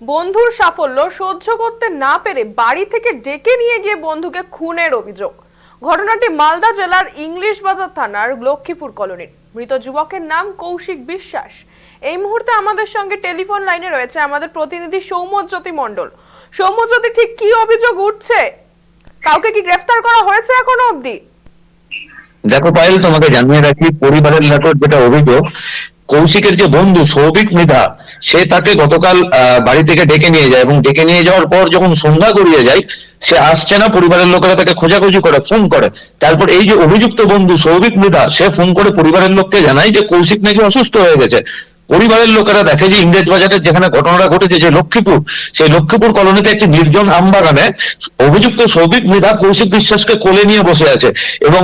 বন্ধুর সাফল্য সহ্য করতে না পেরে বাড়ি থেকে ডেকে নিয়ে গিয়ে বন্ধুকে খুনের অভিযোগ। ঘটনাটি মালদা জেলার ইংলিশ বাজার থানার লক্ষ্মীপুর কলোনির। মৃত যুবকের নাম কৌশিক বিশ্বাস। এই মুহূর্তে আমাদের সঙ্গে টেলিফোন লাইনে রয়েছে আমাদের প্রতিনিধি সৌম্যজ্যোতি মণ্ডল। সৌম্যজ্যোতি, ঠিক কি অভিযোগ উঠছে? কাউকে কি গ্রেফতার করা হয়েছে এখনও অবধি? দেখো, পায়েল, তোমাকে জানিয়ে রাখি, পরিবারের নিকট যেটা অভিযোগ কৌশিকের যে বন্ধু সৌভিক মৃধা, সে তাকে গতকাল বাড়ি থেকে ডেকে নিয়ে যায় এবং ডেকে নিয়ে যাওয়ার পর যখন সন্ধ্যা গড়িয়ে যায়, সে আসছে না, পরিবারের লোকেরা তাকে খোঁজাখুঁজি করে, ফোন করে। তারপর এই যে অভিযুক্ত বন্ধু সৌভিক মৃধা, সে ফোন করে পরিবারের লোককে জানায় যে কৌশিক নাকি অসুস্থ হয়ে গেছে। পরিবারের লোকেরা দেখে যে ইংরেজ বাজারের যেখানে ঘটনাটা ঘটেছে যে লক্ষ্মীপুর, সেই লক্ষ্মীপুর কলোনিতে একটি নির্জন আমবাগানে অভিযুক্ত সৌভিক মৃধা কৌশিক বিশ্বাসকে কোলে নিয়ে বসে আছে এবং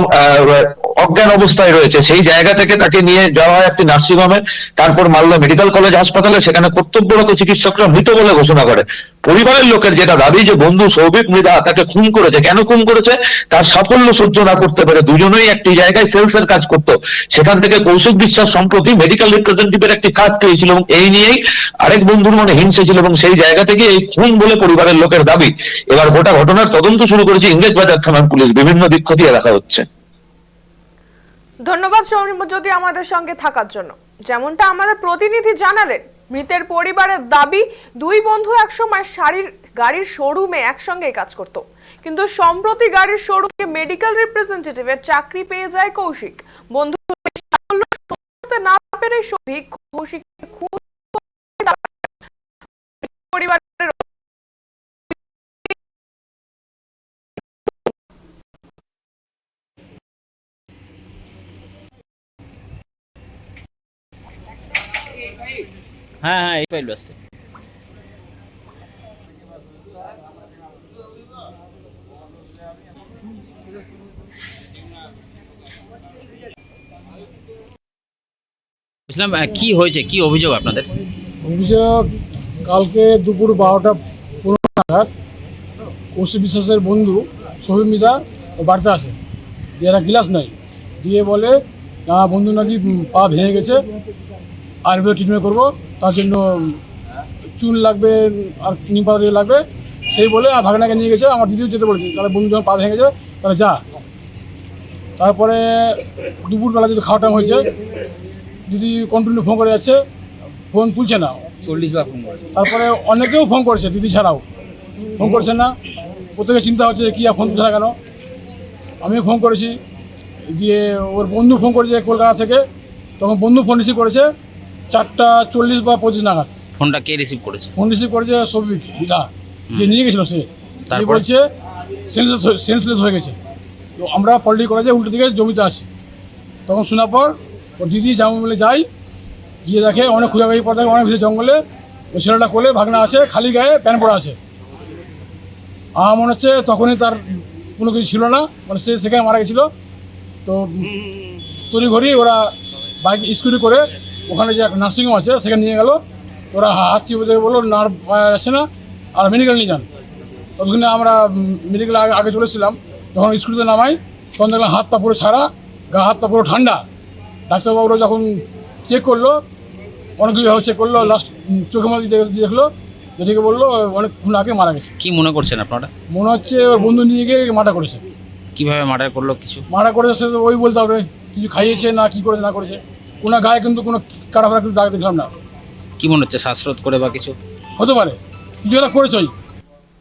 অজ্ঞান অবস্থায় রয়েছে। সেই জায়গা থেকে তাকে নিয়ে যাওয়া হয় একটি নার্সিংহোমে, তারপর মালদা মেডিকেল কলেজ হাসপাতালে, সেখানে কর্তব্যরত চিকিৎসকরা মৃত বলে ঘোষণা করে। পরিবারের লোকের যেটা দাবি যে বন্ধু সৌভিক মৃধা তাকে খুন করেছে, কেন খুন করেছে, তার সাফল্য সহ্য না করতে পেরে দুজনেই একটি জায়গায় সেলস এর কাজ করতো। সেখান থেকে কৌশিক বিশ্বাস সম্প্রতি মেডিকেল রিপ্রেজেন্টেটিভের একটি কাজ পেয়েছিল এবং এই নিয়েই আরেক বন্ধুর মনে হিংসে ছিল এবং সেই জায়গা থেকে এই খুন বলে পরিবারের লোকের দাবি। এবার গোটা ঘটনার তদন্ত শুরু করেছে ইংরেজ বাজার থানার পুলিশ। বিভিন্ন দিক খতিয়ে দেখা হচ্ছে। ধন্যবাদ সৌম্যজ্যোতি আমাদের সঙ্গে থাকার জন্য। যেমনটা আমাদের প্রতিনিধি জানালেন, মৃতের পরিবারের দাবি, দুই বন্ধু একসময় শাড়ির গাড়ির শোরুমে একসঙ্গে কাজ করত। কিন্তু সম্প্রতি গাড়ির শোরুমে মেডিকেল রিপ্রেজেন্টেটিভের চাকরি পেয়ে যায় কৌশিক। বন্ধু না পেরে কৌশিক খুন হ্যাঁ হ্যাঁ এই আসতে কি হয়েছে? কি অভিযোগ আপনাদের? অভিযোগ, কালকে দুপুর বারোটা পনেরো নাগাদ বিশ্বাসের বন্ধু শহীদ বাড়িতে আসে। একটা গিলাস নাই দিয়ে বলে বন্ধু নাকি পা ভেঙে গেছে। আয়ুর্বেদ ট্রিটমেন্ট করব তার জন্য চুল লাগবে আর নিম পাতা দিয়ে লাগবে সেই বলে আর ভাগনাকে নিয়ে গেছে আমার দিদিও যেতে বলেছে তাহলে বন্ধু যখন পা ভেঙে গেছে তাহলে যা। তারপরে দুপুরবেলা যদি খাওয়া টাইম হয়েছে দিদি কন্টিনিউ ফোন করে যাচ্ছে ফোন তুলছে না। চল্লিশ বার ফোন করেছে। তারপরে অনেকেও ফোন করেছে দিদি ছাড়াও। ফোন করছে না প্রত্যেকে চিন্তা হচ্ছে যে কি আর ফোন তুলছে না কেন? আমিও ফোন করেছি দিয়ে ওর বন্ধু ফোন করেছে কলকাতা থেকে তখন বন্ধু ফোন রিসিভ করেছে চারটা চল্লিশ বা পঁচিশ নাগাদ। ফোনটা কে রিসিভ করেছে? ফোন রিসিভ করেছে সবিক বিধা যে নিয়ে গেছিল সে। যে তারপরে? বলছে সেন্সলেস সেন্সলেস হয়ে গেছে। তো আমরা পল্টি কলেজে উল্টো দিকে জমিতে আছি তখন শোনার পর ওর দিদি জামা মিলে যাই গিয়ে দেখে অনেক খুঁজাখুঁজি পর দেখে অনেক ভিতরে জঙ্গলে। ওই ছেলেটা কোলে ভাগনা আছে খালি গায়ে প্যান্ট পরা আছে। আমার মনে হচ্ছে তখনই তার কোনো কিছু ছিল না মানে সে সেখানে মারা গেছিল। তো তড়ি ঘড়ি ওরা বাইক স্কুটি করে ওখানে যে একটা নার্সিংহোম আছে সেখানে নিয়ে গেল। ওরা হাত চিপে দেখে বলল নার্ভ পাওয়া যাচ্ছে না আর মেডিকেল নিয়ে যান। ততক্ষণে আমরা মেডিকেল আগে আগে চলেছিলাম যখন স্কুটিতে নামাই তখন দেখলাম হাত পা পুরো ছাড়া গা হাত পা পুরো ঠান্ডা। ডাক্তারবাবুরা যখন চেক করল অনেক কিছুভাবে চেক করল লাস্ট চোখের মধ্যে দেখে- দেখল যেটাকে বলল অনেকক্ষণ আগে মারা গেছে। কি মনে করছেন আপনারা? মনে হচ্ছে ওর বন্ধু নিয়ে গিয়ে মাটা করেছে। কীভাবে মার্ডার করল কিছু? মারা করেছে ওই বলতে হবে কিছু খাইয়েছে না কি করেছে না করেছে। কোনো গায়ে কিন্তু কোনো কাটা ফাটা কিন্তু দাগ দেখলাম না। কি মনে হচ্ছে শ্বাসরোধ করে বা কিছু? হতে পারে। কিছু একটা করেছে ওই